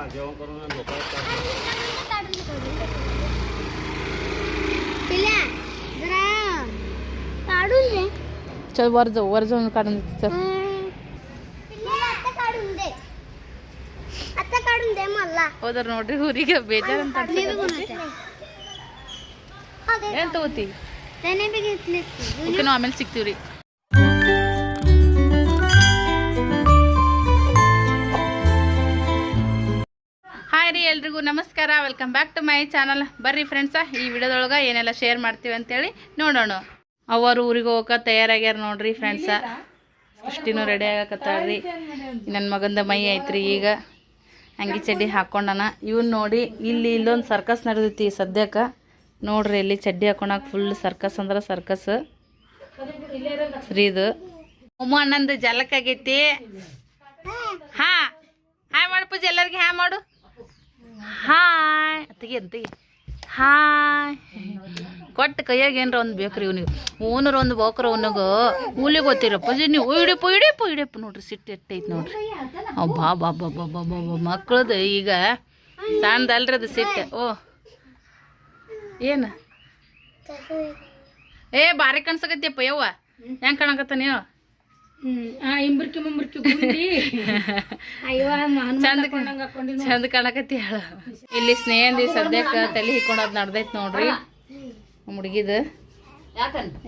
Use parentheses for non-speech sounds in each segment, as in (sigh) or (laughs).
जेवण करून आणि झोपायचं पिल्या जरा काढून दे चल वर जाऊ वर जाऊन काढून देते चल मला आता काढून दे आता काढून दे मला ಹೋದ್ರ ನೋಡ್ರಿ ಊರಿಗೆ ಬೇಜಾರಂತ मी बी बनवते हा, दे. ಏನ್ ತಗೋತಿ त्याने बी घेतले ಓಕೆ ನಾವು ಆಮೇಲೆ ಸಿಗ್ತೀವ್ರಿ ಹಾಯ್ ರೀ ಎಲ್ರಿಗೂ ನಮಸ್ಕಾರ. Welcome back to my channel ಬರ್ರಿ ಫ್ರೆಂಡ್ಸ ಈ ವಿಡಿಯೋದೊಳಗೆ ಏನೆಲ್ಲ ಶೇರ್ ಮಾಡ್ತೀವಿ ಅಂತೇಳಿ ನೋಡೋಣ. ಅವರು ಊರಿಗೆ ಹೋಗಕ್ಕೆ ತಯಾರಾಗ್ಯಾರ ನೋಡ್ರಿ ಫ್ರೆಂಡ್ಸ ಅಷ್ಟಿನೂ ರೆಡಿ ಆಗಕತ್ತಾಳ್ರಿ. ನನ್ನ ಮಗಂದ ಮೈ ಐತ್ರಿ ಈಗ. ಅಂಗಿ ಚಡ್ಡಿ ಹಾಕ್ಕೊಂಡನ ಇವನ್ ನೋಡಿ ಇಲ್ಲಿ ಇಲ್ಲೊಂದು ಸರ್ಕಸ್ ನಡೆದೈತಿ ಸದ್ಯಕ್ಕೆ ನೋಡ್ರಿ ಇಲ್ಲಿ ಚಡ್ಡಿ ಹಾಕೊಂಡಾಗ ಫುಲ್ ಸರ್ಕಸ್ ಅಂದ್ರೆ ಸರ್ಕಸ್ ಇದು ಉಮ್ಮ ಅಣ್ಣಂದು ಜಲಕ್ ಆಗೈತಿ. ಹಾ, ಹಾಯ್ ಮಾಡು ಪೂಜೆ, ಎಲ್ಲರಿಗೆ ಹ್ಯಾ ಮಾಡು. ಹಾಯ್. ತೆಗಿ ಅಂತ ಹಾಯ್. ಕೊಟ್ಟು ಕೈಯಾಗ ಏನ್ರ ಒಂದು ಬೇಕ್ರಿ ಇವ್ನಿಗೆ. ಓನರ್ ಒಂದು ಬೋಕ್ರ ಅವನಿಗೆ. ಕೂಲಿಗೆ ಗೊತ್ತಿರಪ್ಪ. ನೀವು ಇಡಿಯಪ್ಪ ಇಡಿಯಪ್ಪ ಇಡಿಯಪ್ಪ ನೋಡ್ರಿ, ಸಿಟ್ಟು ಎಟ್ಟೈತಿ ನೋಡ್ರಿ. ಅವ್ ಬಾ ಬಾ ಬಾ ಬಾ ಬಾ ಬಾ ಬಾ ಈಗ ಸಣ್ಣದಲ್ರಿ ಅದು ಸಿಟ್ಟು. ಓ. ಏನು? ಏ ಭಾರಿ ಕಾಣ್ಸಕತ್ಯಪ್ಪ ಯವ್ವ. ಹೆಂಗೆ ಕಾಣಕತ್ತ ನೀವು ಇಂಬ್ರಿಕಿ ಮುಂಬ್ರಿಕಿ ಗುಂಡಿ ಅಯ್ಯೋ ಚಂದ ಕಾಣಕತ್ತಿ ಹೇಳ. ಇಲ್ಲಿ ಸ್ನೇಹಂದಿ ಸದ್ಯಕ್ಕ ತಲೆ ಹಿಕ್ಕೊಂಡದ್ ನಡ್ದೈತ್ ನೋಡ್ರಿ. ಹುಡುಗಿದ.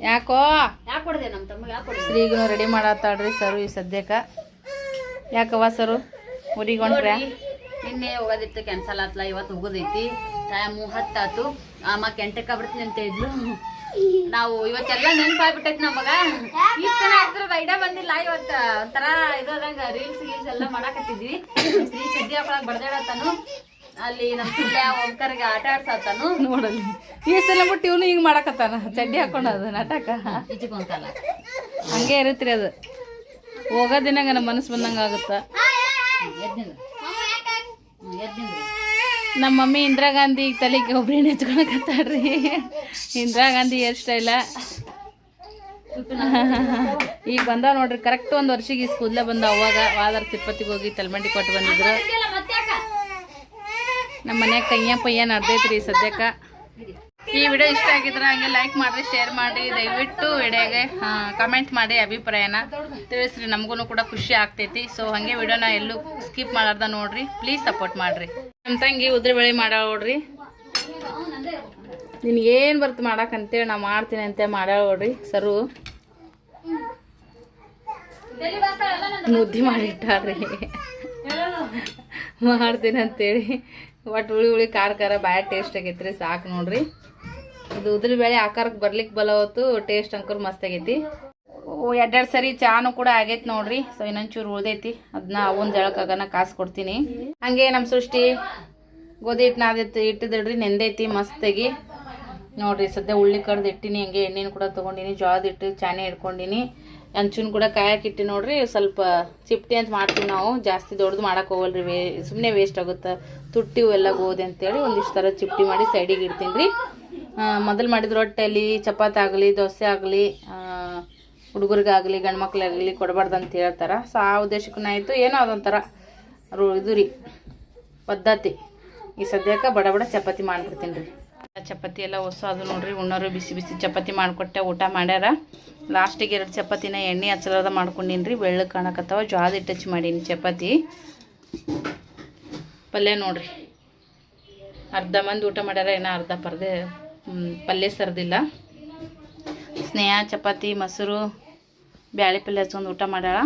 ಯಾಕೋ? ಶ್ರೀಗನು ರೆಡಿ ಮಾಡತ್ತಾಳ್ರಿ ಸರು ಈ ಸದ್ಯಕ್ಕ. ಯಾಕವ್ವ ಸರು? ಊರಿಗೆ ಹೊಂಟ್ರ್ಯಾ ನಿನ್ನೆ ಹೋಗೋದಿತ್ತು ಕ್ಯಾನ್ಸಲ್ ಆತ್ಲ ಇವತ್ತು ಹೋಗೋದೈತಿ. ಟೈಮು ಹತ್ತಾತು. ಆಮ ಕೆಂಟಕ್ಕ ಬರ್ತೀನಿ ಅಂತ ಇದ್ಲು ನಾವು ಇವತ್ತೆಲ್ಲ ನೆನಪಾಗ್ಬಿಟ್ಟೈತಿ ನಮಗ ಇಷ್ಟ ಐಡಿಯಾ ಬಂದಿಲ್ಲ ಇವತ್ತ ಒಂಥರ ಇದಂಗ ರೀಲ್ಸ್ ಗೀಲ್ಸ್ ಎಲ್ಲ ಮಾಡಾಕತ್ತಿದ್ವಿ. ಶ್ರೀ ಚಡ್ಡಿ ಹಾಕೊಳಕ್ ಬಡ್ದಾಡತ್ತಾನು ಅಲ್ಲಿ ನಮ್ಮ ಸುಳ್ಯ ಒಬ್ಬರಿಗೆ ಆಟ ಆಡ್ಸತ್ತಾನು ನೋಡಲ್ಲಿ. ಈ ಸಲ ಬಿಟ್ಟು ಇವನು ಹಿಂಗ್ ಮಾಡಕತ್ತಾನ. ಚಡ್ಡಿ ಹಾಕೊಂಡದ ನಾಟಕ. ಈಜಿಕೊಂತಲ್ಲ ಹಂಗೆ ಇರತ್ರಿ ಅದು. ಹೋಗೋ ದಿನಾಗ ನಮ್ಮ ಮನಸ್ಸು ಬಂದಂಗ ಆಗುತ್ತ? ಎದ್ದಿನ ಎದ್ದಿಂದ್ರಿ ನಮ್ಮ ಮಮ್ಮಿ ಇಂದಿರಾ ಗಾಂಧಿ ತಲೆಗೆ ಒಬ್ರು ಹಚ್ಕೊಳಕತ್ತಾಳ್ರಿ ಇಂದಿರಾ ಗಾಂಧಿ ಹೇರ್ ಸ್ಟೈಲ ಈಗ ಬಂದ ನೋಡ್ರಿ ಕರೆಕ್ಟ್ ಒಂದು ವರ್ಷಿಗೆ ಈ ಕೂದಲೇ ಬಂದ ಅವಾಗ ವಾದರ್ ತಿರುಪತಿಗೆ ಹೋಗಿ ತಲೆಮಂಡಿ ಕೊಟ್ಟು ಬಂದಿದ್ರು. ನಮ್ಮ ಮನ್ಯಾಗ ಕೈಯ ಪಯ್ಯ ನಡ್ದೈತ್ರಿ ಸದ್ಯಕ್ಕೆ. ಈ ವಿಡಿಯೋ ಇಷ್ಟ ಆಗಿದ್ರೆ ಹಂಗೆ ಲೈಕ್ ಮಾಡ್ರಿ ಶೇರ್ ಮಾಡಿ ದಯವಿಟ್ಟು ವಿಡಿಯೋಗೆ ಕಮೆಂಟ್ ಮಾಡಿ ಅಭಿಪ್ರಾಯನ ತಿಳಿಸ್ರಿ. ನಮಗೂ ಕೂಡ ಖುಷಿ ಆಗ್ತೈತಿ. ಸೊ ಹಂಗೆ ವಿಡಿಯೋನ ಎಲ್ಲೂ ಸ್ಕಿಪ್ ಮಾಡಾರ್ದ ನೋಡ್ರಿ. ಪ್ಲೀಸ್ ಸಪೋರ್ಟ್ ಮಾಡ್ರಿ. ನಮ್ಮ ತಂಗಿ ಉದ್ರಿ ಬೆಳೆ ಮಾಡ್ಯಾಳ ನೋಡ್ರಿ. ನಿನ್ಗೆ ಏನು ಬರ್ತು ಮಾಡಕ್ಕಂತೇಳಿ ನಾ ಮಾಡ್ತೀನಿ ಅಂತ ಮಾಡ್ಯಾಳ ನೋಡ್ರಿ. ಸರು ಮುದ್ದೆ ಮಾಡಿಟ್ಟಾರ್ರಿ ಮಾಡ್ತೀನಿ ಅಂತೇಳಿ. ಒಟ್ಟು ಉಳಿ ಉಳಿ ಖಾರ ಖಾರ ಬ್ಯಾಡ್ ಟೇಸ್ಟ್ ಆಗೈತ್ರಿ, ಸಾಕು ನೋಡ್ರಿ. ಇದು ಉದ್ರಿ ಬೇಳೆ ಆಕಾರಕ್ಕೆ ಬರ್ಲಿಕ್ಕೆ ಬಲವತ್ತು ಟೇಸ್ಟ್ ಅಂಕರ್ ಮಸ್ತ್ ಆಗೈತಿ. ಎರಡೆರಡು ಸರಿ ಚಾನು ಕೂಡ ಆಗೈತಿ ನೋಡ್ರಿ. ಸೊ ಇನ್ನೊಂಚೂರು ಉಳ್ದೈತಿ. ಅದನ್ನ ಅವನ್ ಜಳಕಾಗನ ಕಾಸು ಕೊಡ್ತೀನಿ. ಹಂಗೆ ನಮ್ಮ ಸೃಷ್ಟಿ ಗೋಧಿ ಹಿಟ್ಟು ನಾದಿತ್ತು ಇಟ್ಟಿದ್ರಿ ನೆಂದೈತಿ ಮಸ್ತಾಗಿ. ನೋಡ್ರಿ, ಸದ್ಯ ಉಳ್ಳಿ ಕಡ್ದು ಇಟ್ಟಿನಿ, ಹಂಗೆ ಎಣ್ಣೆನ ಕೂಡ ತೊಗೊಂಡಿನಿ, ಜೋಳದ ಇಟ್ಟು ಚಾನೆ ಇಟ್ಕೊಂಡಿನಿ ಅಂಚುನ್ ಕೂಡ ಕಾಯಕ್ಕೆ ನೋಡ್ರಿ, ಸ್ವಲ್ಪ ಚಿಪ್ಟಿ ಅಂತ ಮಾಡ್ತೀವಿ ನಾವು. ಜಾಸ್ತಿ ದೊಡ್ಡದು ಮಾಡಕ್ಕೆ ಹೋಗಲ್ರಿ, ವೇ ಸುಮ್ಮನೆ ವೇಸ್ಟ್ ಆಗುತ್ತೆ. ತುಟ್ಟಿ ಎಲ್ಲ ಗೋಧಿ ಅಂತೇಳಿ ಒಂದಿಷ್ಟು ಥರ ಚಿಪ್ಟಿ ಮಾಡಿ ಸೈಡಿಗೆ ಇಡ್ತೀನಿ ರೀ ಮೊದಲು ಮಾಡಿದ ರೊಟ್ಟೆಲಿ, ಚಪಾತಿ ಆಗಲಿ, ದೋಸೆ ಆಗಲಿ ಹುಡುಗರಿಗಾಗಲಿ ಗಂಡು ಮಕ್ಕಳಾಗಲಿ ಕೊಡಬಾರ್ದು ಅಂತ ಹೇಳ್ತಾರೆ. ಸೊ, ಆ ಉದ್ದೇಶಕ್ಕೂ ಆಯಿತು. ಏನೋ ಅದೊಂಥರ ರು, ಇದು ರೀ, ಪದ್ಧತಿ. ಈ ಸದ್ಯಕ್ಕೆ ಬಡ ಬಡ ಚಪಾತಿ ಮಾಡಿಬಿಡ್ತೀನಿ ರೀ. ಚಪಾತಿ ಎಲ್ಲ ಹೊಸ ಅದು ನೋಡ್ರಿ, ಉಣ್ಣೋರು ಬಿಸಿ ಬಿಸಿ ಚಪಾತಿ ಮಾಡಿಕೊಟ್ಟೆ, ಊಟ ಮಾಡ್ಯಾರ. ಲಾಸ್ಟಿಗೆ ಎರಡು ಚಪಾತಿನ ಎಣ್ಣೆ ಹಚ್ಚಲಾರ್ದ ಮಾಡ್ಕೊಂಡೀನಿ ರೀ ಬೆಳ್ಳಗೆ ಕಾಣಕತ್ತವ ಜ್ವಾದ ಟಚ್ ಮಾಡೀನಿ ಚಪಾತಿ. ಪಲ್ಯ ನೋಡ್ರಿ. ಅರ್ಧ ಮಂದಿ ಊಟ ಮಾಡ್ಯಾರ ಏನೋ ಅರ್ಧ ಪರ್ದೆ ಪಲ್ಯ ಸರ್ದಿಲ್ಲ. ಸ್ನೇಹ, ಚಪಾತಿ, ಮೊಸರು, ಬ್ಯಾಳೆ ಪಲ್ಯ ಹಚ್ಕೊಂಡು ಊಟ ಮಾಡ್ಯಾಳ.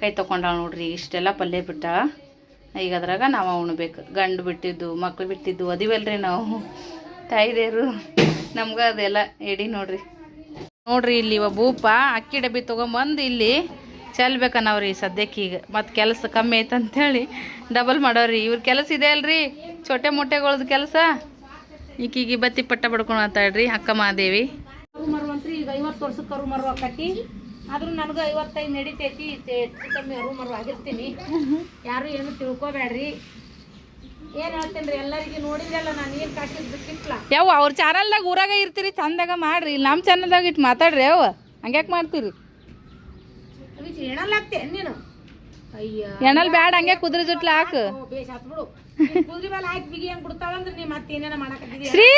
ಕೈ ತೊಗೊಂಡಾಳ ನೋಡ್ರಿ, ಇಷ್ಟೆಲ್ಲ ಪಲ್ಯ ಬಿಟ್ಟಾಳ. ಈಗ ಅದ್ರಾಗ ನಾವು ಉಣ್ಬೇಕು. ಗಂಡು ಬಿಟ್ಟಿದ್ದು, ಮಕ್ಳು ಬಿಟ್ಟಿದ್ದು, ಅದಿವಲ್ರಿ ನಾವು. ತಾಯಿದೇರು ನಮ್ಗೆ ಅದೆಲ್ಲ ಎಡಿ ನೋಡ್ರಿ. ನೋಡ್ರಿ, ಇಲ್ಲಿ ಇವ ಭೂಪ ಅಕ್ಕಿ ಡಬ್ಬಿ ತೊಗೊಂಬಂದು ಇಲ್ಲಿ ಚೆಲ್ಬೇಕನ್ನವ್ರಿ ಸದ್ಯಕ್ಕೆ ಈಗ. ಮತ್ತು ಕೆಲಸ ಕಮ್ಮಿ ಐತಂತೇಳಿ ಡಬಲ್ ಮಾಡೋರಿ. ಇವ್ರ ಕೆಲಸ ಇದೆ ಅಲ್ರಿ? ಚೋಟೆ ಮೊಟ್ಟೆಗಳದ್ದು ಕೆಲಸ? ಈಕಿಗೆ ಬತ್ತಿ ಪಟ್ಟ ಬಡ್ಕೊಳತ್ತಾಳ್ರಿ ಅಕ್ಕ ಮಾದೇವಿ ಕರು ಮರುವಂತ್ರಿ ಈಗ ಐವತ್ತು ವರ್ಷಕ್ಕೆ ಕರು ಮರು ಆದರೂ ಆದ್ರೂ ನನಗೆ ಐವತ್ತೈದು ನಡಿತೈತಿ ಹೆಚ್ಚು ಕಮ್ಮಿ ಅರು ಮರು ಆಗಿರ್ತೀನಿ. ಯಾರು ಏನು ತಿಳ್ಕೊಬೇಡ್ರಿ. ಏನು ಹೇಳ್ತೀನಿ ರೀ ಎಲ್ಲರಿಗೆ ನೋಡಿದ್ರಲ್ಲ ನಾನು ಏನು ಕಾಸಿದ್ ಬಿಟ್ಟಿಟ್ಲ ಯಾವ ಅವ್ರ ಚಾನಲ್ದಾಗ ಊರಾಗ ಇರ್ತೀರಿ ಚಂದಾಗ ಮಾಡ್ರಿ. ನಮ್ಮ ಚಾನಲ್ದಾಗ ಇಟ್ಟು ಮಾತಾಡ್ರಿ ಯಾವ ಹಂಗ್ಯಾಕೆ ಮಾಡ್ತೀರಿ? ಹೇಳಲಾಗ್ತೇನೆ ನೀನು? ಅಯ್ಯ. ಎಣ್ಣಲ್ ಬ್ಯಾಡ ಹಂಗೆ ಕುದುರೆ ಜುಟ್ಲ ಹಾಕು. ಓ, ಬೇಷ್ ಆತ್ ಬಿಡು. ಕುದ್ರಿ ಮೇಲೆ ಹಾಕಿ ಬಿಗಿ ಹೆಂಗ್ ಬಿಡ್ತಾಳಂದ್ರ ನೀ ಮತ್ತೆ ಏನೇನ ಮಾಡಕತ್ತಿದ್ಯ? ಶ್ರೀ!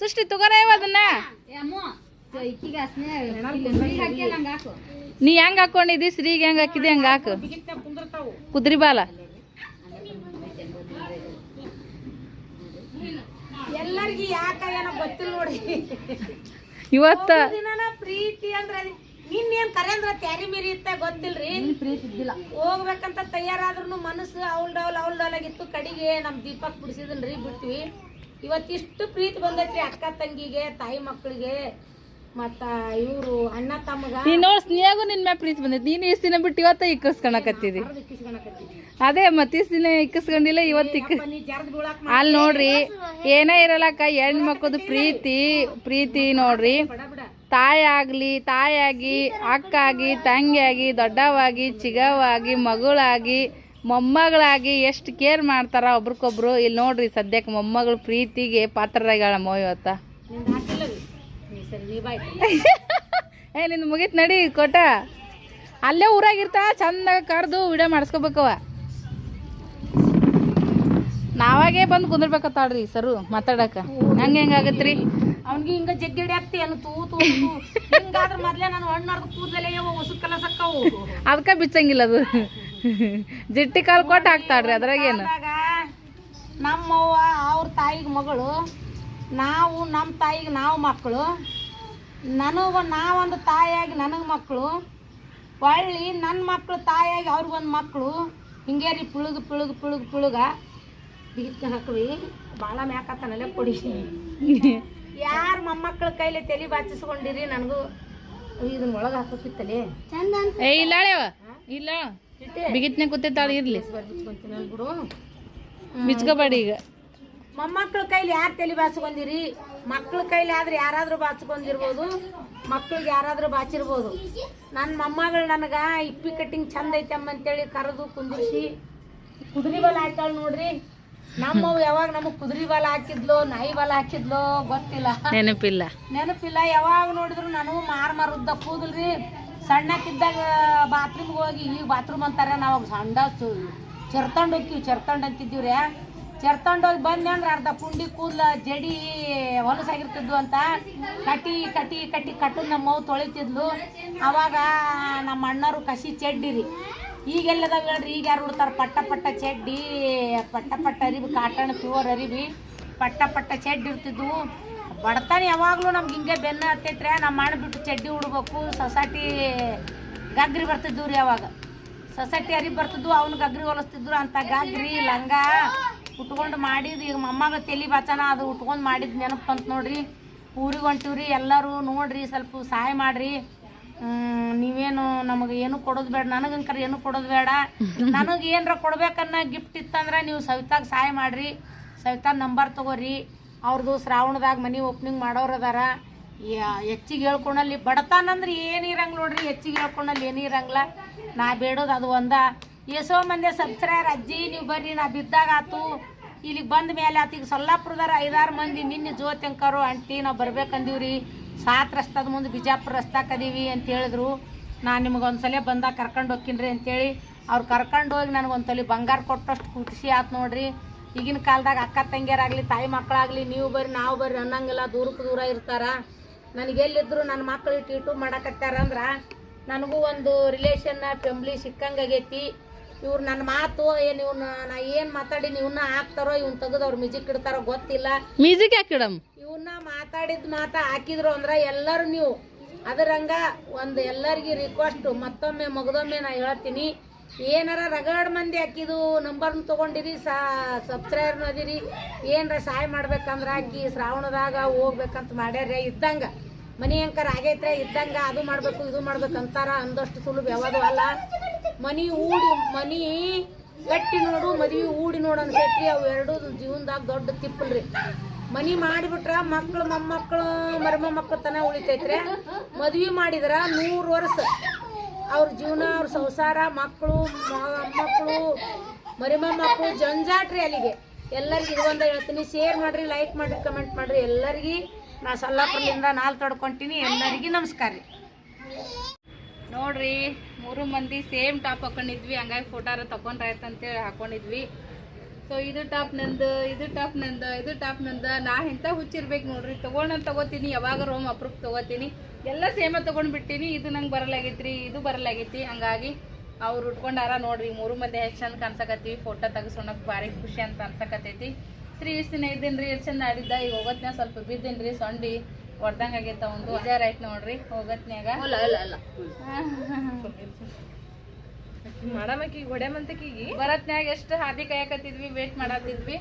ಸೃಷ್ಟಿ ತಗೋರೇವ ಅದನ್ನ. ನೀ ಹೆಂಗ್ ಹಾಕೊಂಡಿದ್ದಿ? ಶ್ರೀಗೆ ಹೆಂಗ್ ಹಾಕಿದಿ ಹಂಗ ಹಾಕು. ಕುದ್ರಿ ಬಾಲ. ಎಲ್ಲರಿಗೂ ಯಾಕ ಏನೋ ಗೊತ್ತಿಲ್ಲ ನೋಡಿ. ಇವತ್ತು ಪ್ರೀತಿ ಅಂದ್ರೆ ಅದ್- ನಿನ್ನೇನ್ ಕರೆಂದ್ರ ತ್ಯಾರಿ ಮೀರಿ ಇತ್ತ ಗೊತ್ತಿಲ್ರಿ? ಹೋಗ್ಬೇಕಂತ ತಯಾರಾದ್ರೂ ಮನಸ್ಸು ಅವಲ್ ಡೌಲ್ ಅವಲ್ ಡೌಲ್ ಆಗಿತ್ತು ಕಡಿಗೆ ನಮ್ ದೀಪಕ್ ಬಿಡಿಸಿದನ್ರಿ ಬಿಟ್ವಿ. ಇವತ್ತಿಷ್ಟು ಪ್ರೀತಿ ಬಂದೈತ್ರಿ ಅಕ್ಕ ತಂಗಿಗೆ ತಾಯಿ ಮಕ್ಕಳಿಗೆ ಮತ್ತ ಇವ್ರು ಅಣ್ಣ ತಮ್ಮಗ. ನೀ ನೋಡ್ ಸ್ನೇಹಗೂ ನಿನ್ ಮ್ಯಾಲ ಪ್ರೀತಿ ಬಂದೈತಿ. ನೀನು ಇಷ್ಟ ದಿನ ಬಿಟ್ಟು ಇವತ್ತ ಇಕ್ಕಸ್ಕೊಳಕತ್ತಿದಿ. ಅದೇ ಮತ್ತೆ ದಿನ ಇಕ್ಕಸ್ಕೊಂಡಿಲ್ಲ ಇವತ್ತು ಇಕ್ಕ ಅಲ್ಲಿ ನೋಡ್ರಿ ಏನೇ ಇರಲಕ್ಕ ಹೆಣ್ಮಕ್ಳದು ಪ್ರೀತಿ ಪ್ರೀತಿ ನೋಡ್ರಿ. ಬಡ ಬಿಡ ತಾಯಿ ಆಗ್ಲಿ ತಾಯಾಗಿ ಅಕ್ಕಾಗಿ ತಂಗಿಯಾಗಿ ದೊಡ್ಡವಾಗಿ ಚಿಗವಾಗಿ ಮಗಳಾಗಿ ಮೊಮ್ಮಗಳಾಗಿ ಎಷ್ಟು ಕೇರ್ ಮಾಡ್ತಾರ ಒಬ್ರಿಗೊಬ್ರು ಇಲ್ಲಿ ನೋಡ್ರಿ ಸದ್ಯಕ್ಕೆ ಮೊಮ್ಮಗಳ ಪ್ರೀತಿಗೆ ಪಾತ್ರರಾಗಳ ಮೋ ಇವತ್ತ. (laughs) ಏ ನಿಂದು ಮುಗೀತು ನಡಿ ಕೊಟ್ಟ ಅಲ್ಲೇ ಊರಾಗಿರ್ತಾ ಚಂದ ಕರೆದು ವಿಡಿಯೋ ಮಾಡಿಸ್ಕೋಬೇಕವ ನಾವಾಗೇ ಬಂದು ಕುಂದಿರ್ಬೇಕತ್ತಾಳ್ರಿ ಸರು ಮಾತಾಡಕ. ಹಂಗೆ ಹೆಂಗಾಗತ್ರಿ ಅವ್ನಿಗೆ ಹಿಂಗ ಜಗ್ಗಿಡಿ ಆಗ್ತಿ ಅನ್ನು ತೂ ತೂ ತೂ. ಹಿಂಗಾದ್ರ ಮೊದ್ಲೇ ನಾನು ಹಣ್ಣು ಕೂದಲೇ ಹೊಸ ಕಲ ಸಕ್ಕವು ಅದಕ್ಕ ಬಿಚ್ಚಂಗಿಲ್ಲ ಅದು. ಜಿಟ್ಟಿ ಕಾಲು ಕೊಟ್ಟು ಹಾಕ್ತಾಳ್ರಿ ಅದ್ರಾಗೇನು ನಮ್ಮವ್ವ ಅವ್ರ ತಾಯಿಗೆ ಮಗಳು ನಾವು ನಮ್ಮ ತಾಯಿಗೆ ನಾವು ಮಕ್ಕಳು ನನಗೆ ನಾವೊಂದು ತಾಯಿಯಾಗಿ ನನಗೆ ಮಕ್ಕಳು ಹೊಳ್ಳಿ ನನ್ನ ಮಕ್ಕಳು ತಾಯಿಯಾಗಿ ಅವ್ರಿಗೊಂದು ಮಕ್ಕಳು ಹಿಂಗೆ ರೀ ಪುಳುಗು ಪುಳುಗು ಪುಳುಗು ಪುಳುಗ. ಬೀಚ್ ಹಾಕ್ವಿ. ಭಾಳ ಮ್ಯಾಕತ್ತಾನಲ್ಲೇ ಕೊಡಿ. ಯಾರ ಮೊಮ್ಮಕ್ಕಳ ಕೈಲಿ ತಲೆ ಬಾಚಿಸ್ಕೊಂಡಿರಿ ನನಗೂ? ಇದನ್ನ ಒಳಗೆ ಹಾಕೋಕಿತ್ತಲೆ? ಚಂದ ಏ ಇಲ್ಲ ಇಲ್ಲ. ಬಿಗಿತ್ನೆ ಇರ್ಲಿ. ಬಿಚ್ಕೊಂತೀನಿ ಬಿಡು. ಬಿಚ್ಕೋಬೇಡಿ ಈಗ. ಮೊಮ್ಮಕ್ಕಳ ಕೈಲಿ ಯಾರು ತಲೆ ಬಾಚ್ಕೊಂಡಿರಿ ಮಕ್ಕಳ ಕೈಲಿ ಆದ್ರೆ ಯಾರಾದ್ರೂ ಬಾಚ್ಕೊಂಡಿರ್ಬೋದು ಮಕ್ಳಿಗೆ ಯಾರಾದ್ರೂ ಬಾಚಿರ್ಬೋದು. ನನ್ನ ಮೊಮ್ಮಗಳು ನನಗೆ ಇಪ್ಪಿ ಕಟ್ಟಿಂಗ್ ಚಂದ ಐತಮ್ಮ ಅಂತೇಳಿ ಕರೆದು ಕುಂದಿರ್ಸಿ. ಕುದುರೆ ಬಲ ಆಯ್ತಾಳ ನೋಡ್ರಿ. ನಮ್ಮವ್ ಯಾವಾಗ ನಮಗ್ ಕುದುರಿ ಬಲ ಹಾಕಿದ್ಲು ನಾಯಿ ಬಲ ಹಾಕಿದ್ಲು ಗೊತ್ತಿಲ್ಲ. ನೆನಪಿಲ್ಲ. ನೆನಪಿಲ್ಲ. ಯಾವಾಗ ನೋಡಿದ್ರು ನಾನು ಮಾರ್ ಮಾರ್ ಉದ್ದ ಕೂದಲ್ರಿ. ಸಣ್ಣಕ್ಕಿದ್ದಾಗ ಬಾತ್ರೂಮ್ಗೆ ಹೋಗಿ ಈಗ ಬಾತ್ರೂಮ್ ಅಂತಾರೆ ನಾವು ಸಣ್ಣ ಚರ್ತಂಡ್ ಹೋಗ್ತೀವಿ ಚರ್ತಂಡ್ ಅಂತಿದ್ದೀವ್ರಿ. ಚರ್ತಂಡ್ ಹೋಗಿ ಬಂದೆ ಅಂದ್ರೆ ಅರ್ಧ ಪುಂಡಿ ಕೂದಲ ಜಡಿ ಹೊಲಸಾಗಿರ್ತಿದ್ವು ಅಂತ. ಕಟಿ ಕಟಿ ಕಟಿ ಕಟ್ಟು ನಮ್ಮ ಅವ್ವ ತೊಳಿತಿದ್ಲು. ಅವಾಗ ನಮ್ಮ ಅಣ್ಣರು ಕಸಿ ಚಡ್ಡಿ ರೀ ಈಗೆಲ್ಲದಾವ ಹೇಳ್ರಿ, ಈಗ ಯಾರು ಉಡ್ತಾರೆ? ಪಟ್ಟ ಪಟ್ಟ ಚಡ್ಡಿ, ಪಟ್ಟ ಪಟ್ಟ ಅರಿವಿ ಕಾಟನ್, ಪ್ಯೂರ್ ಅರಿವಿ ಪಟ್ಟ ಪಟ್ಟ ಚಡ್ಡಿ ಇರ್ತಿದ್ವು. ಬಡತನ ಯಾವಾಗಲೂ ನಮ್ಗೆ ಹಿಂಗೆ ಬೆನ್ನ ಹತ್ತೈತ್ರೆ ನಮ್ಮ ಮಣ್ಣು ಬಿಟ್ಟು ಚಡ್ಡಿ ಉಡ್ಬೇಕು. ಸೊಸೈಟಿ ಗಗ್ರಿ ಬರ್ತಿದ್ವು ರೀ ಅವಾಗ. ಸೊಸೈಟಿ ಅರಿವಿ ಬರ್ತಿದ್ವು, ಅವ್ನು ಗಗ್ರಿ ಹೊಲಿಸ್ತಿದ್ರು ಅಂತ ಗಗ್ರಿ, ಲಂಗ ಉಟ್ಕೊಂಡು ಮಾಡಿದ್ದು ಈಗ ಮೊಮ್ಮಗ ತೆಲಿ ಬಚನ, ಅದು ಉಟ್ಕೊಂಡು ಮಾಡಿದ್ ನೆನಪು ಅಂತ ನೋಡ್ರಿ. ಊರಿಗೆ ಹೊಂಟಿವ್ರಿ ಎಲ್ಲರೂ ನೋಡ್ರಿ, ಸ್ವಲ್ಪ ಸಹಾಯ ಮಾಡ್ರಿ. ನೀವೇನು ನಮಗೆ ಏನು ಕೊಡೋದು ಬೇಡ, ನನಗಂಕರ ಏನು ಕೊಡೋದು ಬೇಡ. ನನಗೆ ಏನರ ಕೊಡ್ಬೇಕನ್ನ ಗಿಫ್ಟ್ ಇತ್ತಂದ್ರೆ ನೀವು ಸವಿತಾಗ ಸಹಾಯ ಮಾಡ್ರಿ. ಸವಿತಾ ನಂಬರ್ ತಗೋರಿ. ಅವ್ರದ್ದು ಶ್ರಾವಣದಾಗ ಮನೆ ಓಪನಿಂಗ್ ಮಾಡೋರು ಅದಾರ. ಹೆಚ್ಚಿಗೆ ಹೇಳ್ಕೊಂಡಲ್ಲಿ ಬಡತನ ಅಂದ್ರೆ ಏನು ಇರಂಗಿಲ್ಲ ನೋಡ್ರಿ, ಹೆಚ್ಚಿಗೆ ಹೇಳ್ಕೊಂಡಲ್ಲಿ ಏನು ಇರಂಗಿಲ್ಲ ನಾ ಬೇಡೋದು ಅದು ಒಂದ. ಎಷ್ಟೋ ಮಂದಿ ಸಬ್ಸ್ಕ್ರೈಬರ್ ಅಜ್ಜಿ ನೀವು ಬರ್ರಿ, ನಾ ಬಿದ್ದಾಗ ಆತು. ಇಲ್ಲಿಗೆ ಬಂದ ಮೇಲೆ ಆತು ಈಗ ಸೊಲ್ಲಾಪುರದಾರ ಐದಾರು ಮಂದಿ, ನಿನ್ನೆ ಜ್ಯೋತಿಂಕರು ಅಂಟಿ ನಾವು ಬರ್ಬೇಕಂದೀವ್ರಿ. ಸಾತ್ ರಸ್ತಾದ ಮುಂದೆ ಬಿಜಾಪುರ ರಸ್ತಾಕ್ ಅದೀವಿ ಅಂತ ಹೇಳಿದ್ರು. ನಾನು ನಿಮ್ಗೆ ಒಂದ್ಸಲ ಬಂದಾಗ ಕರ್ಕೊಂಡು ಹೋಗ್ತೀನಿ ಅಂತೇಳಿ. ಅವ್ರು ಕರ್ಕೊಂಡು ಹೋಗಿ ನನಗೆ ಒಂದ್ಸಲಿ ಬಂಗಾರ ಕೊಟ್ಟಷ್ಟು ಖುಷಿ ಆಯ್ತು ನೋಡ್ರಿ. ಈಗಿನ ಕಾಲದಾಗ ಅಕ್ಕ ತಂಗಿಯರಾಗಲಿ, ತಾಯಿ ಮಕ್ಕಳಾಗಲಿ ನೀವು ಬರ್ರಿ, ನಾವು ಬರ್ರಿ ಅನ್ನಂಗಿಲ್ಲ, ದೂರಕ್ಕೆ ದೂರ ಇರ್ತಾರ. ನನಗೆ ಎಲ್ಲಿದ್ರು ನನ್ನ ಮಕ್ಕಳು ಟೀಟು ಅಂದ್ರೆ ನನಗೂ ಒಂದು ರಿಲೇಷನ್ನ ಫ್ಯಾಮ್ಲಿ ಸಿಕ್ಕಂಗಾಗೈತಿ ಇವ್ರು ನನ್ನ ಮಾತು, ಏನು ಇವ್ನ, ನಾ ಏನು ಮಾತಾಡಿ ಇವನ್ನ ಹಾಕ್ತಾರೋ ಇವ್ನ ತೆಗೆದು ಅವ್ರು ಮ್ಯೂಸಿಕ್ ಇಡ್ತಾರೋ ಗೊತ್ತಿಲ್ಲ. ಮ್ಯೂಸಿಕ್ ಹಾಕಿಡಮ್ ಇವನ್ನ ಮಾತಾಡಿದ ಮಾತ ಹಾಕಿದ್ರು ಅಂದ್ರೆ ಎಲ್ಲರೂ ನೀವು. ಅದರಂಗ ಒಂದು ಎಲ್ಲರಿಗೂ ರಿಕ್ವೆಸ್ಟ್ ಮತ್ತೊಮ್ಮೆ ಮಗದೊಮ್ಮೆ ನಾ ಹೇಳ್ತೀನಿ. ಏನಾರ ರಗಡ್ ಮಂದಿ ಹಾಕಿದು ನಂಬರ್ನ ತೊಗೊಂಡಿರಿ, ಸಾ ಸಬ್ಸ್ಕ್ರೈಬರ್ನು ಅದಿರಿ. ಏನರ ಸಹಾಯ ಮಾಡ್ಬೇಕಂದ್ರೆ ಹಾಕಿ ಶ್ರಾವಣದಾಗ ಹೋಗ್ಬೇಕಂತ ಮಾಡ್ಯಾರ ಇದ್ದಂಗ. ಮನಿ ಅಂಕರ್ ಆಗೈತ್ರೆ, ಇದ್ದಂಗ ಅದು ಮಾಡಬೇಕು, ಇದು ಮಾಡ್ಬೇಕು ಅಂತಾರ ಅಂದಷ್ಟು ಸುಲಭ ಯಾವುದು ಅಲ್ಲ. ಮನಿ ಊಡಿ, ಮನಿ ಗಟ್ಟಿ ನೋಡು, ಮದ್ವಿ ಊಡಿ ನೋಡು ಅನ್ಸೈತಿ ಅವು ಎರಡು ಜೀವನದಾಗ ದೊಡ್ಡ ತಿಪ್ಪಲ್ರಿ. ಮನಿ ಮಾಡಿಬಿಟ್ರ ಮಕ್ಳು, ಮೊಮ್ಮಕ್ಕಳು ಮರ್ಮೊಮ್ಮಕ್ಕಳು ತನ ಉಳಿತೈತ್ರೆ? ಮದ್ವೆ ಮಾಡಿದ್ರ ನೂರು ವರ್ಷ. ಅವ್ರ ಜೀವನ, ಅವ್ರ ಸಂಸಾರ, ಮಕ್ಕಳು ಮಕ್ಕಳು ಜಂಜಾಟ್ರಿ ಅಲ್ಲಿಗೆ. ಎಲ್ಲರಿಗೂ ಇದು ಒಂದ ಹೇಳ್ತೀನಿ. ಶೇರ್ ಮಾಡ್ರಿ ಲೈಕ್ ಮಾಡ್ರಿ ಕಮೆಂಟ್ ಮಾಡ್ರಿ. ಎಲ್ಲರಿಗೂ ನಾ ಸಲ್ಲಾಪುರದಿಂದ ನಾಲ್ ತೊಡ್ಕೊಂತೀನಿ. ಎಲ್ಲರಿಗೂ ನಮಸ್ಕಾರ ರೀ. ನೋಡ್ರಿ, ಮೂರು ಮಂದಿ ಸೇಮ್ ಟಾಪ್ ಹಾಕೊಂಡಿದ್ವಿ. ಹಂಗಾಗಿ ಫೋಟೋ ತಗೊಂಡ್ರಾಯ್ತು ಅಂತೇಳಿ ಹಾಕೊಂಡಿದ್ವಿ. ಸೊ ಇದು ಟಾಪ್ ನಂದು ಇದು ಟಾಪ್ ನಂದು ಇದು ಟಾಪ್ ನಂದು ನಾ ಎಂತ ಹುಚ್ಚಿರ್ಬೇಕು ನೋಡ್ರಿ ತಗೊಂಡ್ ತಗೋತೀನಿ ಯಾವಾಗ ರೋಮ್ ಅಪ್ರೂಪ್ ತಗೋತೀನಿ. ಎಲ್ಲ ಸೇಮ ತಗೊಂಡ್ಬಿಟ್ಟಿನಿ ಇದು ನಂಗೆ ಬರಲಾಗೈತ್ರಿ ಇದು ಬರಲಾಗೈತಿ ಹಂಗಾಗಿ ಅವ್ರು ಉಟ್ಕೊಂಡಾರ ನೋಡ್ರಿ ಮೂರು ಮಂದಿ ಎಷ್ಟು ಚಂದ ಕಾಣ್ಸಕತ್ತೀವಿ ಫೋಟೋ ತೆಗಿಸೋಣಕ್ ಭಾರಿ ಖುಷಿ ಅಂತ ಅನ್ಸಕತ್ತೈತಿ. ಶ್ರೀ ಇಷ್ಟು ದಿನ ರೀ ಎಷ್ಟು ಚಂದ ಆಡಿದ್ದ ಈಗ ಹೋಗತ್ನ್ಯಾಗ ಸ್ವಲ್ಪ ಬಿದ್ದೇನ್ರಿ ಸೊಂಡಿ ಹೊಡ್ದಂಗೆ ಆಗೈತೆ ಒಂದು ಬೇಜಾರ್ ಆಯ್ತು ನೋಡ್ರಿ ಹೋಗತ್ನ್ಯಾಗ. ಅಲ್ಲ ಅಲ್ಲ ಅಲ್ಲ. ಬರತ್ನ್ಯಾಗ ಎಷ್ಟು ಹಾದಿ ಕಾಯಕತ್ತಿದ್ವಿ ವೇಟ್ ಮಾಡತ್ತಿದ್ವಿ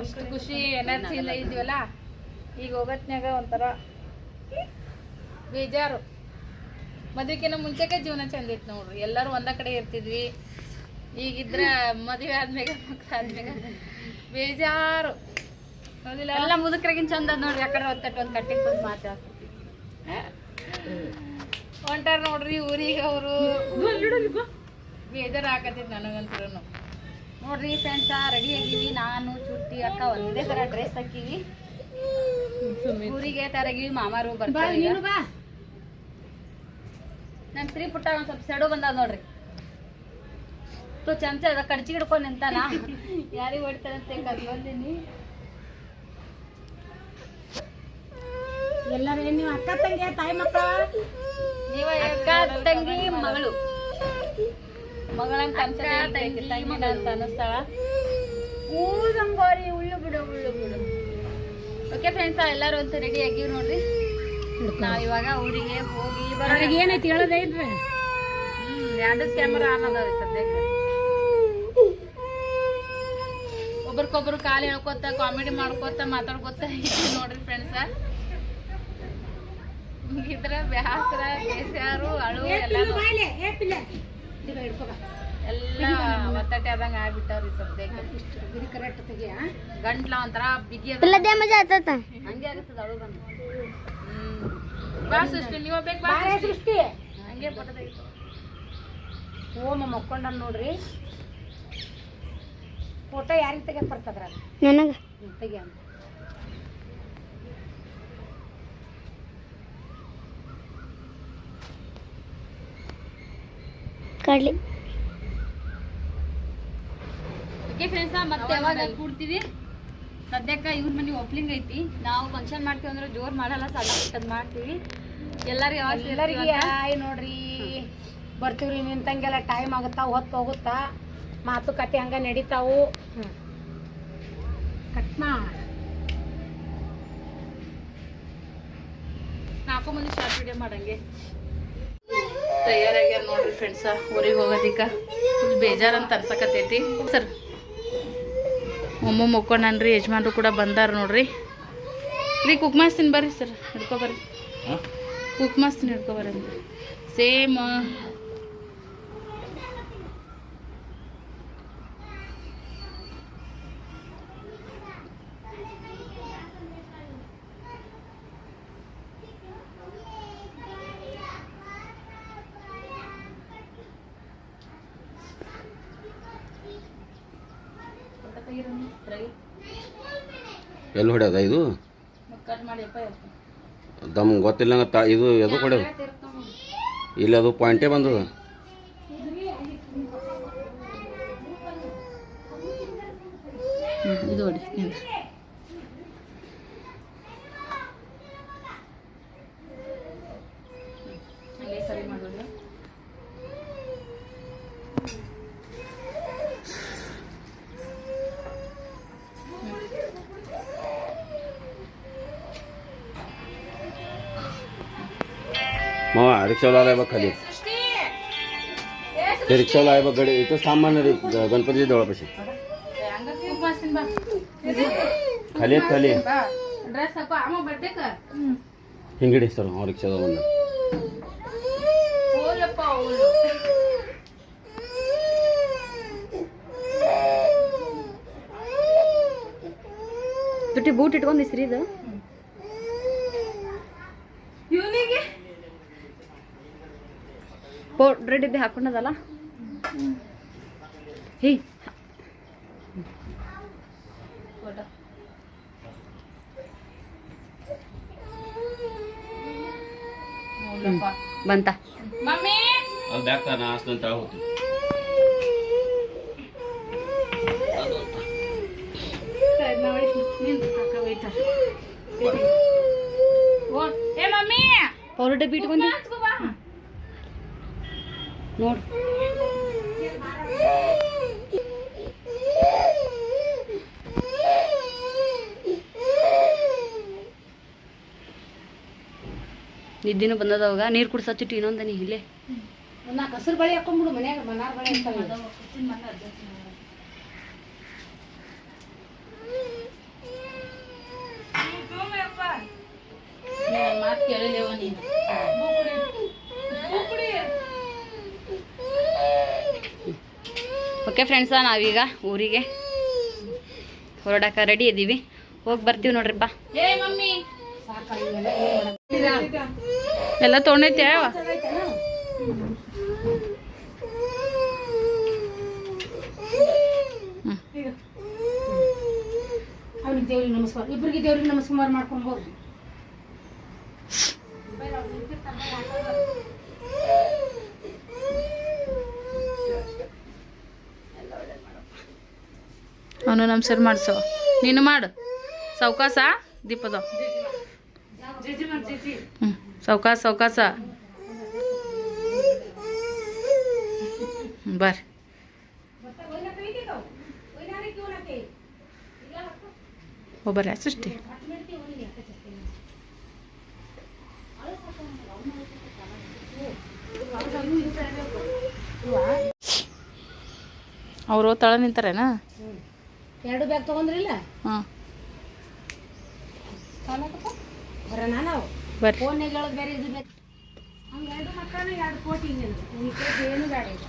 ಅಷ್ಟು ಖುಷಿ ಎನರ್ಜಿಯಿಂದ ಇದ್ವಲ್ಲ ಈಗ ಹೋಗತ್ನ್ಯಾಗ ಒಂಥರ ಬೇಜಾರು. ಮದುವೆಕಿನ ಮುಂಚೆಗೆ ಜೀವನ ಚಂದ ಇತ್ತು ನೋಡ್ರಿ. ಎಲ್ಲರೂ ಒಂದ ಕಡೆ ಇರ್ತಿದ್ವಿ. ಈಗಿದ್ರ ಮದುವೆ ಆದ್ಮೇಲೆ ಮಕ್ಳು ಆದ್ಮೇಲೆ ಬೇಜಾರು. ಎಲ್ಲ ಮುದುಕರಿಗಿನ್ ಚಂದ ನೋಡ್ರಿ. ಯಾಕಡೆ ಒತ್ತಟ್ಟು ಒಂದ್ ಕಟ್ಟಿಗೆ ಬಂದು ಮಾತಾಡ ಹೊಂಟಾರ ನೋಡ್ರಿ ಊರಿಗೆ ಅವರು. ಬೇಜಾರು ಹಾಕತ್ತಿದ್ ನನಗಂತೂ ನೋಡ್ರಿ ಫ್ರೆಂಡ್ಸ ರೆಡಿ ಆಗಿವಿ ನಾನು ಚುಟ್ಟಿ ಅಕ್ಕ ಒಂದೇ ತರ ಡ್ರೆಸ್ ಹಾಕಿವಿ. ಊರಿಗೆ ತರಗಿವಿ ಮಾಮಾರು ಬರ್ತಾರೆ ನಮ್ ಸ್ತ್ರೀ ಪುಟ್ಟ ಒಂದ್ ಸ್ವಲ್ಪ ಸೆಡು ಬಂದಾವ ನೋಡ್ರಿ. ತು ಚಮಚ ಅದ ಕಡ್ಚಿ ಹಿಡ್ಕೊಂಡು ನಿಂತಾನ. ಯಾರಿಗ್ ಹೊಡಿತಾರಂತ ಕದ್ಕೊಂದಿನಿ ಎಲ್ಲರೂ ಏನು ನೀವು ಅಕ್ಕ ತಂಗಿ ತಾಯಿ ಮಕ್ಕಳ? ನೀವು ಅಕ್ಕ ತಂಗಿ ಮಗಳು. ಮಗಳಂತ ಅಕ್ಕ, ತಂಗಿ. ಅಂತ ಅನಸ್ತಾಳ. ಊದಂಗೋರಿ ಉಳ್ಳು ಬಿಡು ಉಳ್ಳು ಬಿಡು. ಓಕೆ ಫ್ರೆಂಡ್ಸ್ ಎಲ್ಲರೂ ಅಂತ ರೆಡಿ ಆಗಿವಿ ನೋಡ್ರಿ. ನಾವ್ ಇವಾಗ ಊರಿಗೆ ಹೋಗಿ ಬರೋಣ. ಅವ್ರಿಗೆ ಏನೈತಿ ಹೇಳೋದೈತ್ರಿ ಹ್ಮ್ ಎರಡು ಕ್ಯಾಮರಾ ಆನ್ ಅದಾವ್ರಿ ಸದ್ಯಕ್ಕೆ. ಒಬ್ರಿಗೊಬ್ರು ಕಾಲು ಹೇಳ್ಕೊತ ಕಾಮಿಡಿ ಮಾಡ್ಕೊತ ಮಾತಾಡ್ಕೊತ ಇದೀವಿ (laughs) ನೋಡ್ರಿ ಫ್ರೆಂಡ್ಸ ಇದ್ರ ಬ್ಯಾಸರ ಬೇಸಾರು ಅಳು ಎಲ್ಲ ಒತ್ತಟೆ ಆದಂಗ ಆಗ್ಬಿಟ್ಟವ್ರಿ ಸದ್ಯಕ್ಕೆ. ಕರೆಕ್ಟ್ ತೆಗಿಯ ಗಂಟ್ಲ ಒಂಥರ ಬಿಗಿ ಹಂಗೆ ಆಗುತ್ತೆ ಅಳು ಬಂದು ಬಾ ಸೃಷ್ಟಿ ನೀವು ಬೇಕು ಬಾ ಸೃಷ್ಟಿ. ಹಂಗೆ ಫೋಟೋ ಓಮ ಮಕ್ಕೊಂಡ ನೋಡ್ರಿ. ಫೋಟೋ ಯಾರಿಗೆ ತೆಗಿಯಕ್ ಬರ್ತದ್ರ ನನಗೆ. ತೆಗಿಯ ಕಡ್ಲಿ. ಓಕೆ ಫ್ರೆಂಡ್ಸ್ ಮತ್ತೆ ಯಾವಾಗ ಕೂಡ್ತೀವಿ ಸದ್ಯಕ್ಕೆ ಇವ್ರ ಮನೆ ಓಪನಿಂಗ್ ಐತಿ. ನಾವು ಫಂಕ್ಷನ್ ಮಾಡ್ತೀವಿ ಅಂದ್ರೆ ಜೋರ್ ಮಾಡಲ್ಲ ಸಣ್ಣ ಪುಟ್ಟದ್ ಮಾಡ್ತೀವಿ. ಎಲ್ಲರಿಗೂ ಯಾವಾಗ ಎಲ್ಲರಿಗೆ ಹಾಯ್ ನೋಡ್ರಿ. ಬರ್ತೀವ್ರಿ ನಿಂತಂಗೆಲ್ಲ ಟೈಮ್ ಆಗುತ್ತಾ ಹೊತ್ತು ಹೋಗುತ್ತಾ? ಮಾತುಕತೆ ಹಂಗ ನಡೀತಾವು. ಕಟ್ ಮಾ. ನಾಲ್ಕು ಮಂದಿ ಶಾರ್ಟ್ ವಿಡಿಯೋ ಮಾಡಂಗೆ. ತಯಾರಾಗ್ಯಾರ ನೋಡ್ರಿ ಫ್ರೆಂಡ್ಸ ಊರಿಗೆ ಹೋಗೋದಿಕ್ಕ ಫುಲ್ ಬೇಜಾರ ಅಂತ ಅನ್ಸಕತ್ತೈತಿ. ಸರ್ ಒಮ್ಮ ಮುಕ್ಕೊಂಡನ್ರಿ ಯಜಮಾನ್ರು ಕೂಡ ಬಂದಾರ ನೋಡ್ರಿ. ರೀ ಕುಕ್ಮಾಸ್ತೀನಿ ಬರ್ರಿ ಸರ್ ಹಿಡ್ಕೊ ಬರ್ರಿ. ಕುಕ್ಮಾಸ್ತೀನಿ ಹಿಡ್ಕೊ ಬರ್ರಿ ಸೇಮ್ ಎಲ್ಲಿ ಹೊಡ್ಯದ ಇದು? ತಮ್ಗೆ ಗೊತ್ತಿಲ್ಲ ತಾ ಇದು ಎದು ಹೊಡ್ಯದ ಇಲ್ಲಿ ಅದು ಪಾಯಿಂಟೇ ಬಂದದ? ಇದು मावा रिक्षावाला आलाय बघ खाली ते रिक्षावाला आहे बघ गडी इथं सामान रे गणपतीच्या देवळापाशी ಹಂಗ ಕುಕ್ಮಾಸ್ತೀನಿ ಬಾ खाली आहेत खाली ಬಾ ಡ್ರೆಸ್ ಹಾಕೋ ಅಮ್ಮ ಬಡ್ಡೆಕ ಹಿಂಗಡಿ ಸರ್ ಅವ ರಿಕ್ಷಾದ ಬಂದ ಹೋಲಪ್ಪ ಹೋಲು ತುಟಿ ಬೂಟ್ ಇಟ್ಕೊಂಡ್ ಇಸ್ರಿ ಇದು ರೆಡ್ ಇದ್ದೆ ಹಾಕೊಂಡದಲ್ಲ ಹೇ ಫೋಟೋ ಹೋಲಪ್ಪ ಬಂತ ಮಮ್ಮಿ ಅದು ಬ್ಯಾಕ್ ನಾ ಹಾಸ್ತೀನಿ ತಳ ಹೋಗ್ತೀನಿ ಏ ಮಮ್ಮಿ ಪೌಡರ್ ಡಬ್ಬಿ ಇಟ್ಕೊಂಡಿ ನೋಡು. ನಿದ್ದಿನೂ ಬಂದದ ಅವಾಗ ನೀರು ಕುಡ್ಸಚ್ಚಿಟ್ಟು ಇನ್ನೊಂದನಿ ಇಲ್ಲೇ. ನಾ ಕಸರು ಬಳಿ ಹಾಕೊಂಡ್ಬಿಡು ಮನ್ಯಾಗ ಮನಾರ್ ಬಳಿ ಅಂತ ಮಾತು ಕೇಳಿದೇವ ನೀನು? ಓಕೆ ಫ್ರೆಂಡ್ಸ ನಾವೀಗ ಊರಿಗೆ ಹೊರಡಕ ರೆಡಿ ಇದ್ದೀವಿ ಹೋಗಿ ಬರ್ತೀವಿ ನೋಡ್ರಿಪ್ಪ ಎಲ್ಲ ತೊಗೊಂಡೈತೆ? ಯಾವ ಅವ್ನಿಗೆ ದೇವ್ರಿಗೆ ನಮಸ್ಕಾರ. ಇಬ್ಬರಿಗೆ ದೇವ್ರಿಗೆ ನಮಸ್ಕಾರ ಮಾಡ್ಕೊಂಡು ಹೋಗಿ ಅವನು ನಮಸ್ಕಾರ ಮಾಡಿಸೋ. ನೀನು ಮಾಡು. ಸೌಕಾಸ, ದೀಪದ. ಹ್ಞೂ ಸೌಕಾಸ ಸೌಕಾಸ. ಬರ್ರಿ ಒಬ್ಬರೇ ಸೃಷ್ಟಿ. ಅವರು ತಳ ನಿಂತಾರೇನಾ? ಎರಡು ಬ್ಯಾಗ್ ತಗೊಂಡ್ರಿಲ್ಲ ಹಾಂ ಬರೋಣ ನಾವು. ಬರ್ರಿ. ಫೋನ್ಯಾಗ ಹೇಳೋದು ಬೇರೆ ಇದು ಬೇರೆ. ಹಂಗೆ ಎರಡು ಮಕ್ಕಳನ್ನ ಎರಡು ಕೋಟಿ ಹಿಂಗೆ ಏನು ಬೇಡ ಈಗ.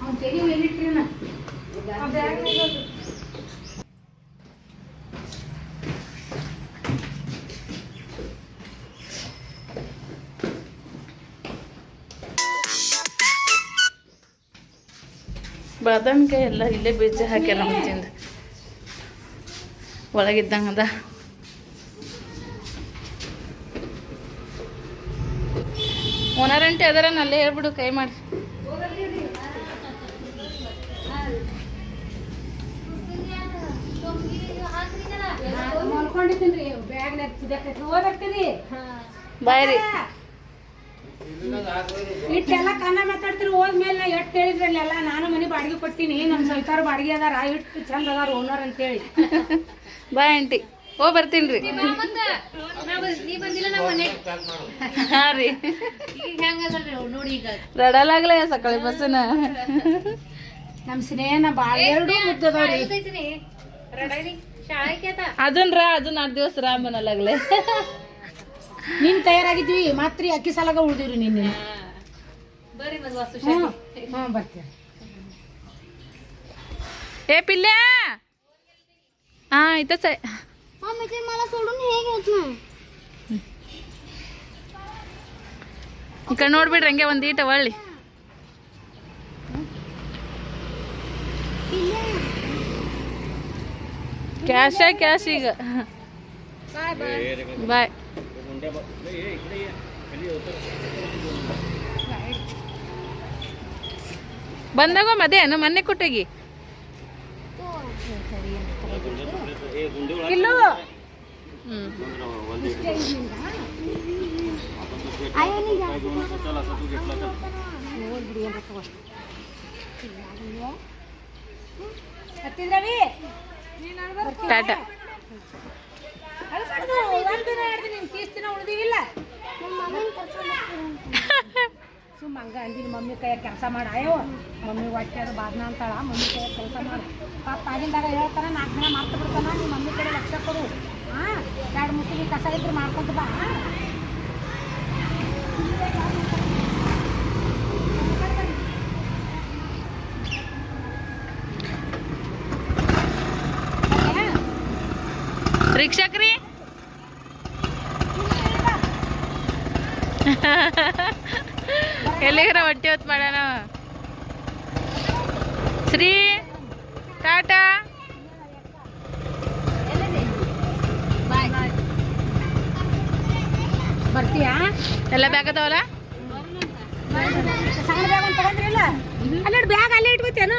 ಅವ್ನು ತೆಗಿ ಮೇಲಿಟ್ರಿ ನಾ ಬಾದಾಮಿಕಾಯಿ ಎಲ್ಲ ಇಲ್ಲೇ ಬೀಜ ಹಾಕ್ಯಾರ ಮುಂಚಿಂದ ಒಳಗಿದ್ದಂಗೆ ಅದ ಓನರಂಟಿ ಅದರ ಅಲ್ಲೇ ಹೇಳ್ಬಿಡು ಕೈ ಮಾಡಿ. ಬಾಯ್ ರೀ. ಇಟ್ಟೆಲ್ಲ ಕನ್ನ ಮಾತಾಡ್ತೀರಿ ಹೋದ್ಮೇಲೆ ನಾ ಎಟ್ಟು ಹೇಳಿದ್ರಲ್ಲೆಲ್ಲ ನಾನು ಮನೆ ಬಾಡಿಗೆ ಕೊಟ್ಟಿನಿ ನಮ್ಮ ಸೈತಾರ ಬಾಡಿಗೆ ಅದಾರ ಇಟ್ಟು ಚಂದ ಅದಾರ ಓನರ್ ಅಂತೇಳಿ. ಬಾಯ್ ಆಂಟಿ ಓ ಬರ್ತೀನಿ ರೀ. ಹಾಂ ರೀ. ರಡಲಾಗ್ಲೇ ಸಕಾಳಿ ಬಸ್ಸನ ನಮ್ಮ ಸ್ನೇಹನ ಬಾಳ ಎರಡು ಮುದ್ದದವ್ರಿ ಅದನ್ರ ರಾ. ಅದು ನಾಲ್ಕು ದಿವಸ ರಾ ಮನಲಾಗ್ಲೆ ನಿನ್ ತಯಾರಾಗಿದ್ವಿ ಮಾತ್ರಿ ಅಕ್ಕಿ ಸಾಲಾಗ ಉಳ್ದಿವ್ರಿ ನಿನ್ನೆ ಹ್ಞೂ ಹ್ಞೂ ಬರ್ತೀವಿ ए पिल्ल्या हा इथंच आहे मम्मी ते मला सोडून हे घेत नाही ಈ ಕಡೆ ನೋಡ್ಬಿಡ್ರಿ ಹಂಗೆ ಒಂದು ಈಟ ಒಳ್ಳಿ ಕ್ಯಾಶ ಕ್ಯಾಶ್ ಈಗ ಬಾಯ್ ಬಂದಾಗ ಮದೇನು ಮೊನ್ನೆ ಕೊಟ್ಟೋಗಿ. ಟಾಟಾ. ಸುಮ್ಮ ಹಂಗ ಅಂದಿನ ಮಮ್ಮಿ ಕೈಯಾಗ ಕೆಲಸ ಮಾಡ ಅಯ್ಯೋ ಮಮ್ಮಿ ಹೊಟ್ಟೆ ಅದು ಬಾದ್ನ ಅಂತಾಳ ಮಮ್ಮಿ ಕೈಯಾಗ ಕೆಲಸ ಮಾಡಿ ಪಾಪ ಆಗಿಂದಾಗ ಹೇಳ್ತಾನ ನಾಲ್ಕು ದಿನ ಮಾಡ್ತಾ ಬಿಡ್ತಾನ ನಿಮ್ಮ ಮಮ್ಮಿ ಕಡೆ ಲಕ್ಷ ಕೊಡು ಹಾಂ ಎರಡು ಮುಟ್ಟಿಗೆ ಕಸ ಇದ್ರೆ ಮಾಡ್ಕೊಂತ ಬಾ ಎಲ್ಲಿಗಾರ ಹೊಟ್ಟೆ ಹೊತ್ತು ಮಾಡೋಣ? ಶ್ರೀ ಟಾಟಾ? ಬರ್ತೀಯಾ? ಎಲ್ಲ ಬ್ಯಾಗ್ ಅದಾವಲ್ಲ? ಸಣ್ಣ ಬ್ಯಾಗ್ ತಗೊಂಡ್ರಿಲ್ಲ ಅಲ್ಲೇ ಬ್ಯಾಗ್ ಅಲ್ಲೇ ಇಟ್ಕೋತೇನು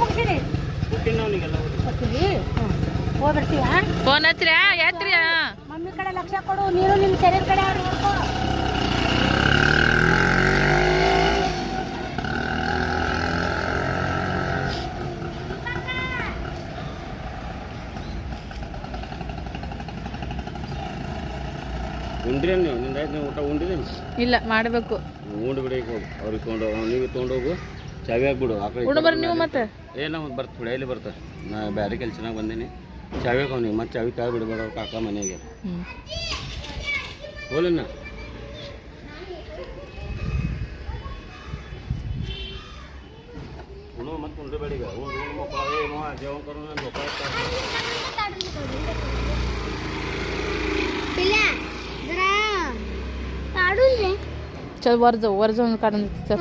ಮುಗಿಸಿರಿ ಬರ್ತೀವಿ ಫೋನ್ ಹಚ್ರಿ ಯಾತ್ರಿ ಮಮ್ಮಿ ಕಡೆ ಲಕ್ಷ ಕೊಡು ನೀನು ನಿನ್ನ ಶರೀರ ಕಡೆ ಅವ್ರು ನೋಡ್ಕೋ ನೀವು? ನೀವು ಊಟ ಇಲ್ಲ ಮಾಡಬೇಕು. ಉಂಡು ಬಿಡಿ ಅವ್ರಿಗೆ ತೊಗೊಂಡು ನೀವು ತೊಗೊಂಡೋಗು ಚಾವಿ ಹಾಕ್ಬಿಡು ಆ ಕಡೆ ಉಂಡು ಉಣ ಬರ್ರಿ ನೀವು ಮತ್ತೆ. ಏ ನಾವು ಬರ್ತ ಹುಳಿಯಲ್ಲಿ ಬರ್ತಾರೆ ನಾ ಬೇರೆ ಕೆಲ್ಸನಾಗ ಬಂದೀನಿ. ಚಾವಿ ಹಾಕವ್ ನೀವು ಮತ್ತೆ ಚಾವಿ ತಾವಿ ಬಿಡಬೇಡ ಕಾಕ ಮನೆಗೆ ಹ್ಮ್ ಹೋಲಿನ ಉಣ್ಣು ಮತ್ತೆ ಉಂಡ್ರೆ ಬೇಡ ಈಗ ಉಂಡು ಉಣ್ಣು ಮಕ್ಕಳ ಏ ಮೋ ಜೀವನ ಕರು ನಾನು पिल्या जरा काढून दे चल वर जाऊ वर जाऊन काढून देते चल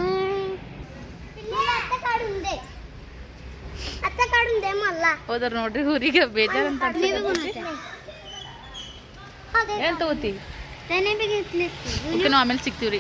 ಹೋದ್ರ ನೋಡ್ರಿ ಊರಿಗೆ ಬೇಜಾರಂತ ಏನ್ ತಗೋತಿ? ಆಮೇಲೆ ಸಿಗ್ತೀವ್ರಿ.